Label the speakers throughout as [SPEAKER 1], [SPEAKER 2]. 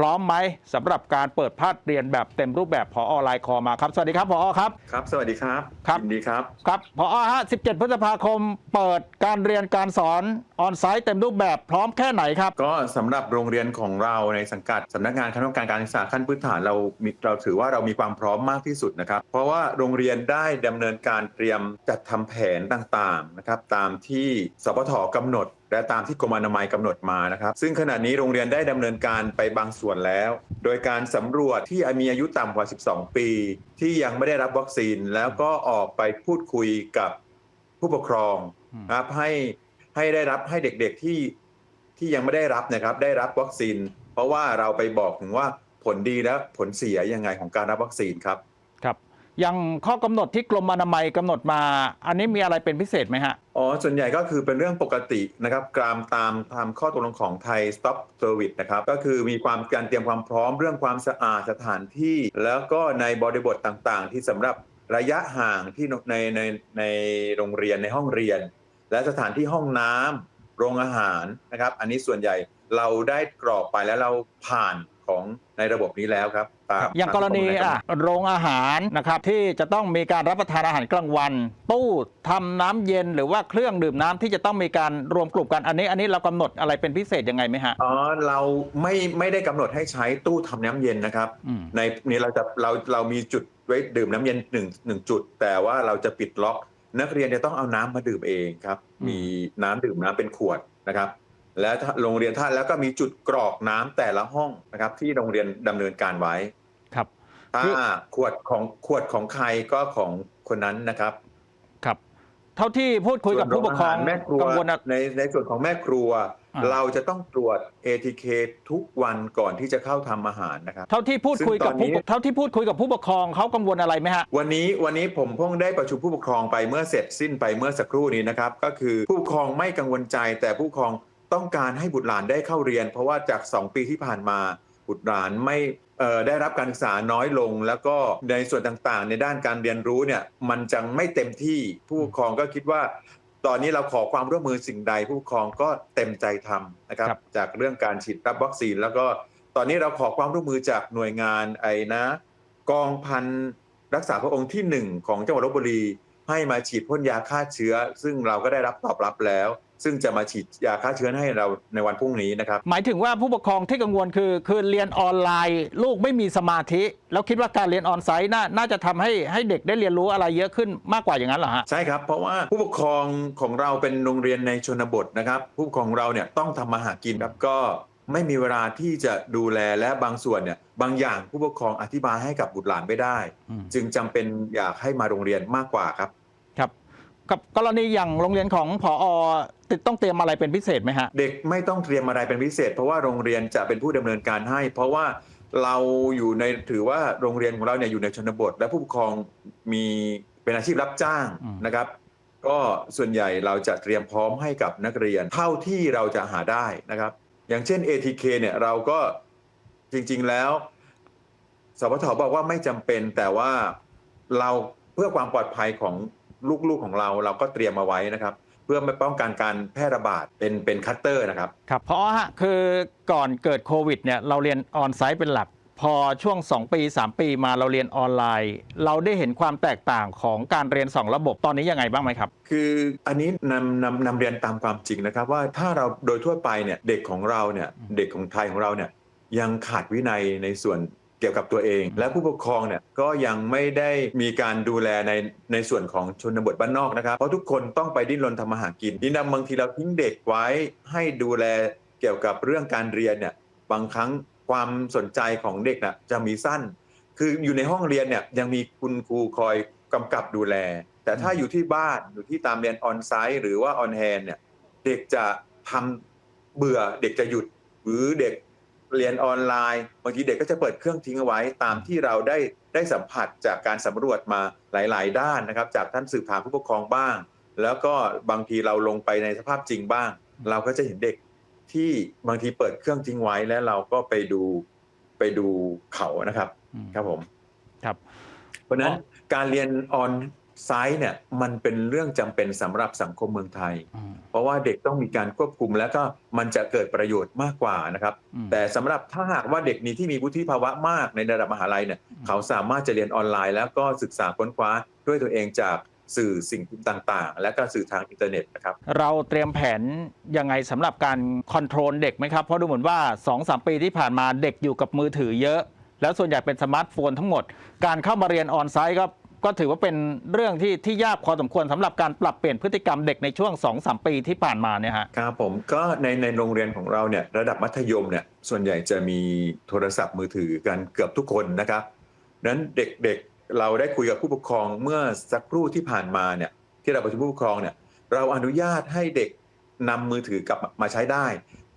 [SPEAKER 1] พร้อมไหมสำหรับการเปิดภาคเรียนแบบเต็มรูปแบบพอออนไลน์คอมาครับสวัสดีครับพอครับ
[SPEAKER 2] ครับ สวัสดีครับ
[SPEAKER 1] ครับ
[SPEAKER 2] ยินดีครับ
[SPEAKER 1] ครับพอฮะ17 พฤษภาคม เปิดการเรียนการสอน ออนไซต์เต็มรูปแบบพร้อมแค่ไหนครับ
[SPEAKER 2] ก็สำหรับโรงเรียนของเราในสังกัดสำนักงานคณะกรรมการการศึกษาขั้นพื้นฐานเรามีเราถือว่าเรามีความพร้อมมากที่สุดนะครับ เพราะว่าโรงเรียนได้ดำเนินการเตรียมจัดทำแผนต่างๆนะครับตามที่สปทกำหนด และตามที่กรมอนามัยกำหนดมานะครับ ซึ่งขณะนี้โรงเรียนได้ดำเนินการไปบางส่วนแล้ว โดยการสำรวจที่มีอายุต่ำกว่า 12 ปี ที่ยังไม่ได้รับวัคซีนแล้วก็ออกไปพูดคุยกับผู้ปกครอง
[SPEAKER 1] อืม
[SPEAKER 2] นะครับให้ ให้ได้รับให้เด็กๆที่ที่ยังไม่ได้รับนะครับ ได้รับวัคซีน เพราะว่าเราไปบอกถึงว่าผลดีและผลเสียยังไงของการรับวัคซีนครับ
[SPEAKER 1] ครับอย่างข้อกำหนดที่กรมอนามัยกำหนดมา อันนี้มีอะไรเป็นพิเศษไหมฮะ
[SPEAKER 2] อ๋อ ส่วนใหญ่ก็คือเป็นเรื่องปกตินะครับกรามตามตามข้อตกลงของไทย Stop Service นะครับ ก็คือมีความการเตรียมความพร้อมเรื่องความสะอาดสถานที่ แล้วก็ในบริบทต่างๆ ที่สำหรับระยะห่างที่ในในในโรงเรียนในห้องเรียน และสถานที่ห้องน้ำโรงอาหารนะครับ อันนี้ส่วนใหญ่เราได้กรอกไปแล้วเราผ่านของในระบบนี้แล้วครับตาม
[SPEAKER 1] อย่างกรณี
[SPEAKER 2] ตามที่
[SPEAKER 1] อะโรงอาหารนะครับที่จะต้องมีการรับประทานอาหารกลางวัน ตู้ทำน้ำเย็นหรือว่าเครื่องดื่มน้ำที่จะต้องมีการรวมกลุ่มกันอันนี้ อันนี้เรากำหนดอะไรเป็นพิเศษยังไงไหมฮะ
[SPEAKER 2] อ๋อเราไม่ไม่ได้กำหนดให้ใช้ตู้ทำน้ำเย็นนะครับ
[SPEAKER 1] อืม
[SPEAKER 2] ในนี้เราจะเราเรามีจุดไว้ดื่มน้ำเย็นหนึ่งหนึ่งจุด แต่ว่าเราจะปิดล็อก นักเรียนจะต้องเอาน้ำมาดื่มเองครับ
[SPEAKER 1] อืม
[SPEAKER 2] มีน้ำดื่มน้ำเป็นขวดนะครับ และถ้าโรงเรียนท่านแล้วก็มีจุดกรอกน้ำแต่ละห้องนะครับ ที่โรงเรียนดำเนินการไว้
[SPEAKER 1] ครับ
[SPEAKER 2] ถ้า
[SPEAKER 1] คือ
[SPEAKER 2] ขวดของขวดของใครก็ของคนนั้นนะครับ
[SPEAKER 1] ครับ เท่าที่พูดคุยกับ
[SPEAKER 2] ส่วน
[SPEAKER 1] ผู้ปกครอง
[SPEAKER 2] โาหาแม่ครัว
[SPEAKER 1] กังวลอะ
[SPEAKER 2] ในในส่วนของแม่ครัว
[SPEAKER 1] อ่า
[SPEAKER 2] เราจะต้องตรวจ ATK ทุกวันก่อนที่จะเข้าทำอาหารนะครับ
[SPEAKER 1] เท่าที่พูดคุยกับ
[SPEAKER 2] ซึ่
[SPEAKER 1] ผู้
[SPEAKER 2] งตอนนี้
[SPEAKER 1] เท่าที่พูดคุยกับผู้ปกครองเขากังวลอะไรไหมฮะ
[SPEAKER 2] วันนี้วันนี้ผมเพิ่งได้ประชุมผู้ปกครองไปเมื่อเสร็จสิ้นไปเมื่อสักครู่นี้นะครับ ก็คือผู้ปกครองไม่กังวลใจ แต่ผู้ปกครองต้องการให้บุตรหลานได้เข้าเรียน เพราะว่าจาก 2 ปีที่ผ่านมาบุตรหลานไม่เอ่อได้รับการศึกษาน้อยลง แล้วก็ในส่วนต่างๆ ในด้านการเรียนรู้เนี่ยมันจังไม่เต็มที่ผู้ปกครองก็คิดว่า ตอนนี้เราขอความร่วมมือสิ่งใดผู้ปกครองก็เต็มใจทำนะครับ
[SPEAKER 1] ครับ
[SPEAKER 2] จากเรื่องการฉีดรับวัคซีน แล้วก็ตอนนี้เราขอความร่วมมือจากหน่วยงานไอ้นะ กองพันรักษาพระองค์ที่หนึ่งของจังหวัดลบบุรี ให้มาฉีดพ่นยาฆ่าเชื้อ ซึ่งเราก็ได้รับตอบรับแล้ว ซึ่งจะมาฉีดยาฆ่าเชื้อให้เราในวันพรุ่งนี้นะครับ
[SPEAKER 1] หมายถึงว่าผู้ปกครองที่กังวลคือ คือเรียนออนไลน์ ลูกไม่มีสมาธิ แล้วคิดว่าการเรียนออนไซต์น่าน่าจะทำให้ให้เด็กได้เรียนรู้อะไรเยอะขึ้นมากกว่าอย่างนั้นเหรอฮะ
[SPEAKER 2] ใช่ครับเพราะว่าผู้ปกครองของเราเป็นโรงเรียนในชนบทนะครับผู้ปกครองของเราเนี่ยต้องทำมาหากินครับก็ไม่มีเวลาที่จะดูแลและบางส่วนเนี่ยบางอย่างผู้ปกครองอธิบายให้กับบุตรหลานไม่ได้
[SPEAKER 1] อืม
[SPEAKER 2] จึงจำเป็นอยากให้มาโรงเรียนมากกว่าครับ
[SPEAKER 1] ครับกับกรณีอย่างโรงเรียนของผอ ติดต้องเตรียมอะไรเป็นพิเศษไหมฮะ
[SPEAKER 2] เด็กไม่ต้องเตรียมอะไรเป็นพิเศษ เพราะว่าโรงเรียนจะเป็นผู้ดำเนินการให้ เพราะว่าเราอยู่ในถือว่าโรงเรียนของเราเนี่ยอยู่ในชนบท และผู้ปกครองมีเป็นอาชีพรับจ้าง
[SPEAKER 1] อืม
[SPEAKER 2] นะครับ ก็ส่วนใหญ่เราจะเตรียมพร้อมให้กับนักเรียน เท่าที่เราจะหาได้นะครับ อย่างเช่น ATK เนี่ยเราก็จริงๆแล้ว สพทบอกว่าไม่จำเป็นแต่ว่าเราเพื่อความปลอดภัยของลูกๆของเรา เราก็เตรียมมาไว้นะครับเพื่อไม่ป้องกันการแพร่ระบาดเป็นเป็นคัตเตอร์นะครับ
[SPEAKER 1] ครับเพราะฮะคือก่อนเกิดโควิดเนี่ยเราเรียนออนไซต์เป็นหลัก พอช่วง 2 ปี 3 ปีมาเราเรียนออนไลน์ เราได้เห็นความแตกต่างของการเรียน 2 ระบบตอนนี้ยังไงบ้างไหมครับ
[SPEAKER 2] คืออันนี้นำนำนำเรียนตามความจริงนะครับ ว่าถ้าเราโดยทั่วไปเนี่ยเด็กของเราเนี่ย
[SPEAKER 1] อืม
[SPEAKER 2] เด็กของไทยของเราเนี่ยยังขาดวินัยในส่วน เกี่ยวกับตัวเอง และผู้ปกครองเนี่ยก็ยังไม่ได้มีการดูแลในในส่วนของชนบทบ้านนอกนะครับ เพราะทุกคนต้องไปดิ้นรนทำมาหากินดินดำบางทีเราทิ้งเด็กไว้ให้ดูแลเกี่ยวกับเรื่องการเรียนเนี่ยบางครั้งความสนใจของเด็กน่ะจะมีสั้น คืออยู่ในห้องเรียนเนี่ยยังมีคุณครูคอยกำกับดูแล แต่ถ้าอยู่ที่บ้านอยู่ที่ตามเรียนออนไซต์หรือว่าออนแฮนเนี่ยเด็กจะทำเบื่อเด็กจะหยุดหรือเด็ก เรียนออนไลน์บางทีเด็กก็จะเปิดเครื่องทิ้งเอาไว้ตามที่เราได้ได้สัมผัสจากการสำรวจมาหลาย ๆ ด้านนะครับ จากท่านสืบถามผู้ปกครองบ้าง แล้วก็บางทีเราลงไปในสภาพจริงบ้าง เราก็จะเห็นเด็กที่บางทีเปิดเครื่องทิ้งไว้แล้วเราก็ไปดูไปดูเขานะครับ
[SPEAKER 1] อืม
[SPEAKER 2] ครับผม
[SPEAKER 1] ครับ
[SPEAKER 2] เพราะฉะนั้น
[SPEAKER 1] อ๋อ
[SPEAKER 2] การเรียนออน ไซต์เนี่ยมันเป็นเรื่องจำเป็นสำหรับสังคมเมืองไทย เพราะว่าเด็กต้องมีการควบคุมแล้วก็มันจะเกิดประโยชน์มากกว่านะครับ
[SPEAKER 1] อืม
[SPEAKER 2] แต่สำหรับถ้าหากว่าเด็กนี้ที่มีวุฒิภาวะมากในระดับมหาลัยเนี่ย
[SPEAKER 1] อืม
[SPEAKER 2] เขาสามารถจะเรียนออนไลน์ แล้วก็ศึกษาค้นคว้าด้วยตัวเองจากสื่อสิ่งพิมพ์ต่างๆ และก็สื่อทางอินเทอร์เน็ตนะครับ
[SPEAKER 1] เราเตรียมแผนยังไงสำหรับการคอนโทรลเด็กไหมครับ เพราะดูเหมือนว่า 2-3 ปีที่ผ่านมาเด็กอยู่กับมือถือเยอะ แล้วส่วนใหญ่เป็นสมาร์ทโฟนทั้งหมด การเข้ามาเรียนออนไซต์ก็ ก็ถือว่าเป็นเรื่องที่ที่ยากพอสมควรสำหรับการปรับเปลี่ยนพฤติกรรมเด็กในช่วง2-3ปีที่ผ่านมาเนี่ยฮะ
[SPEAKER 2] ครับผมก็ในในโรงเรียนของเราเนี่ยระดับมัธยมเนี่ยส่วนใหญ่จะมีโทรศัพท์มือถือกันเกือบทุกคนนะครับนั้นเด็กๆเราได้คุยกับผู้ปกครองเมื่อสักครู่ที่ผ่านมาเนี่ยที่เราประชุมผู้ปกครองเนี่ยเราอนุญาตให้เด็กนำมือถือกลับมาใช้ได้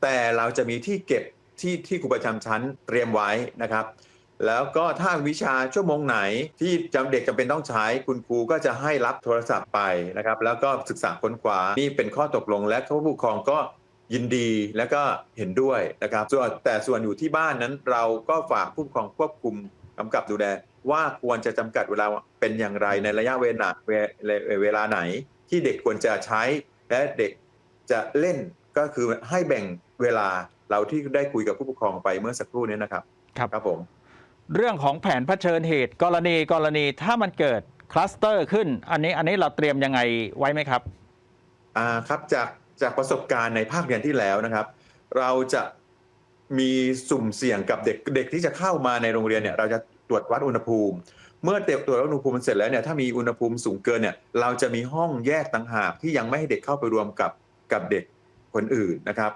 [SPEAKER 2] แต่เราจะมีที่เก็บที่ที่ครูประจำชั้นเตรียมไว้นะครับ แล้วก็ถ้าวิชาชั่วโมงไหนที่จำเด็กจำเป็นต้องใช้คุณครูก็จะให้รับโทรศัพท์ไปนะครับ แล้วก็ศึกษาค้นคว้านี่เป็นข้อตกลงและผู้ปกครองก็ยินดีและก็เห็นด้วยนะครับส่วนแต่ส่วนอยู่ที่บ้านนั้นเราก็ฝากผู้ปกครองควบคุมกำกับดูแลว่าควรจะจำกัดเวลาเป็นอย่างไรในระยะเวลาเวเวเวลาไหน ที่เด็กควรจะใช้ และเด็กจะเล่นก็คือให้แบ่งเวลาเราที่ได้คุยกับผู้ปกครองไปเมื่อสักครู่นี้นะครับ
[SPEAKER 1] ครับ
[SPEAKER 2] ครับผม
[SPEAKER 1] เรื่องของแผนเผชิญเหตุ กรณีกรณีถ้ามันเกิดคลัสเตอร์ขึ้น อันนี้อันนี้เราเตรียมยังไงไว้ไหมครับ
[SPEAKER 2] อ่าครับจากจากประสบการณ์ในภาคเรียนที่แล้วนะครับ เราจะมีสุ่มเสี่ยงกับเด็กเด็กที่จะเข้ามาในโรงเรียนเนี่ยเราจะตรวจวัดอุณหภูมิ เมื่อเตรวจวัดอุณหภูมิเสร็จแล้วเนี่ยถ้ามีอุณหภูมิสูงเกินเนี่ยเราจะมีห้องแยกต่างหากที่ยังไม่ให้เด็กเข้าไปรวมกับกับเด็กคนอื่นนะครับ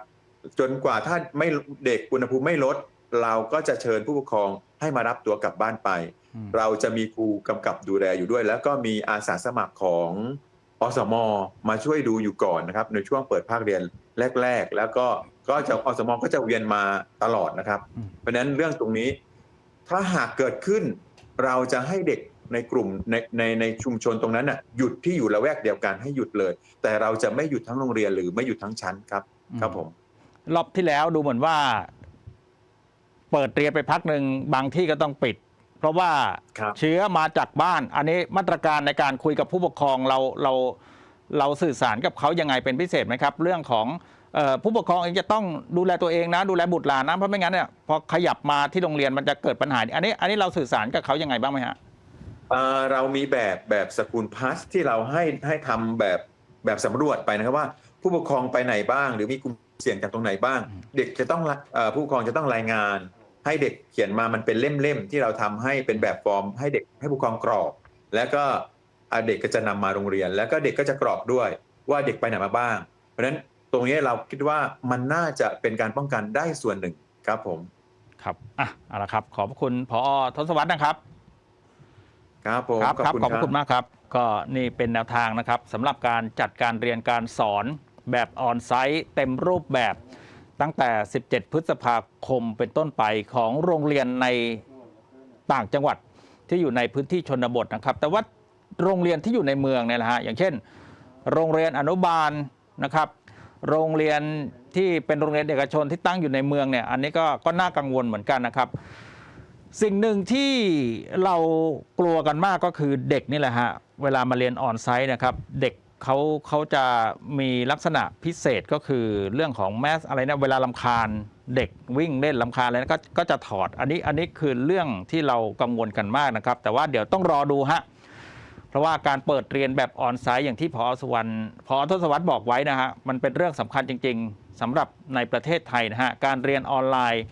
[SPEAKER 2] จนกว่าถ้าไม่เด็กอุณหภูมิไม่ลด เราก็จะเชิญผู้ปกครองให้มารับตัวกลับบ้านไป
[SPEAKER 1] อืม
[SPEAKER 2] เราจะมีครูกำกับดูแลอยู่ด้วย แล้วก็มีอาสาสมัครของอสมมาช่วยดูอยู่ก่อนนะครับ ในช่วงเปิดภาคเรียนแรก ๆ แล้วก็ก็จะอสมก็จะเวียนมาตลอดนะครับ
[SPEAKER 1] อืม
[SPEAKER 2] เพราะฉะนั้นเรื่องตรงนี้ถ้าหากเกิดขึ้น เราจะให้เด็กในกลุ่มในในในชุมชนตรงนั้นน่ะหยุดที่อยู่ละแวกเดียวกันให้หยุดเลย แต่เราจะไม่หยุดทั้งโรงเรียนหรือไม่หยุดทั้งชั้นครับ ครับผม
[SPEAKER 1] รอบที่แล้วดูเหมือนว่า เปิดเรียนไปพักหนึ่งบางที่ก็ต้องปิด เพราะว่า
[SPEAKER 2] ครับ
[SPEAKER 1] เชื้อมาจากบ้าน อันนี้มาตรการในการคุยกับผู้ปกครองเราเราเราสื่อสารกับเขายังไงเป็นพิเศษไหมครับ เรื่องของเออผู้ปกครองเองจะต้องดูแลตัวเองนะ ดูแลบุตรหลานนะเพราะไม่งั้นเนี่ยพอขยับมาที่โรงเรียนมันจะเกิดปัญหาอันนี้อันนี้เราสื่อสารกับเขายังไงบ้างไหมฮะ
[SPEAKER 2] เอ่อเรามีแบบแบบสกุลพาสที่เราให้ให้ทำแบบแบบสำรวจไปนะครับว่า ผู้ปกครองไปไหนบ้าง หรือมีกลุ่มเสี่ยงจากตรงไหนบ้าง
[SPEAKER 1] อืม
[SPEAKER 2] เด็กจะต้องละเอ่อผู้ปกครองจะต้องรายงาน ให้เด็กเขียนมามันเป็นเล่มๆที่เราทำให้เป็นแบบฟอร์ม ให้เด็กให้ผู้ปกครองกรอกแล้วก็อะเด็กก็จะนำมาโรงเรียน แล้วก็เด็กก็จะกรอกด้วย ว่าเด็กไปไหนมาบ้าง เพราะฉะนั้นตรงนี้เราคิดว่ามันน่าจะเป็นการป้องกันได้ส่วนหนึ่งครับผม
[SPEAKER 1] ครับอะเอาละครับ ขอบพระคุณพอทศวรรษนะครับ
[SPEAKER 2] ครับผม
[SPEAKER 1] ครับครับขอบพ
[SPEAKER 2] ค
[SPEAKER 1] ระ
[SPEAKER 2] รั
[SPEAKER 1] คุณมากครับ ก็นี่เป็นแนวทางนะครับสำหรับการจัดการเรียนการสอนแบบออนไซต์เต็มรูปแบบ ตั้งแต่ 17 พฤษภาคมเป็นต้นไปของโรงเรียนในต่างจังหวัดที่อยู่ในพื้นที่ชนบทนะครับ แต่ว่าโรงเรียนที่อยู่ในเมืองเนี่ยนะฮะอย่างเช่น โรงเรียนอนุบาลนะครับ โรงเรียนที่เป็นโรงเรียนเอกชนที่ตั้งอยู่ในเมืองเนี่ยอันนี้ก็ก็น่ากังวลเหมือนกันนะครับ สิ่งหนึ่งที่เรากลัวกันมากก็คือเด็กนี่แหละฮะเวลามาเรียนออนไซต์นะครับ เด็ก เขาเขาจะมีลักษณะพิเศษก็คือเรื่องของแมสอะไรนะเวลาลำคาญเด็กวิ่งเล่นลำคาญอะไรนะก็ก็จะถอดอันนี้อันนี้คือเรื่องที่เรากังวลกันมากนะครับ แต่ว่าเดี๋ยวต้องรอดูฮะเพราะว่าการเปิดเรียนแบบออนไซต์อย่างที่พอสวรรค์พอทศวรรษบอกไว้นะฮะมันเป็นเรื่องสำคัญจริง ๆสำหรับในประเทศไทยนะฮะการเรียนออนไลน์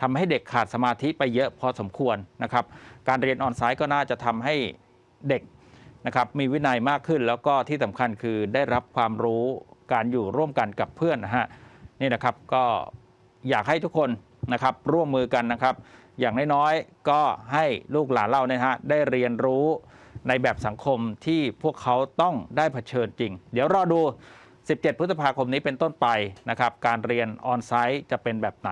[SPEAKER 1] ทำให้เด็กขาดสมาธิไปเยอะพอสมควรนะครับ การเรียนออนไซต์ก็น่าจะทำให้เด็ก นะครับมีวินัยมากขึ้น แล้วก็ที่สำคัญคือได้รับความรู้การอยู่ร่วมกันกับเพื่อนนะฮะนี่นะครับก็อยากให้ทุกคนนะครับร่วมมือกันนะครับ อย่างน้อยๆก็ให้ลูกหลานเราเนี่ยฮะได้เรียนรู้ในแบบสังคมที่พวกเขาต้องได้เผชิญจริง เดี๋ยวรอดู 17 พฤษภาคมนี้เป็นต้นไปนะครับ การเรียนออนไซต์จะเป็นแบบไหน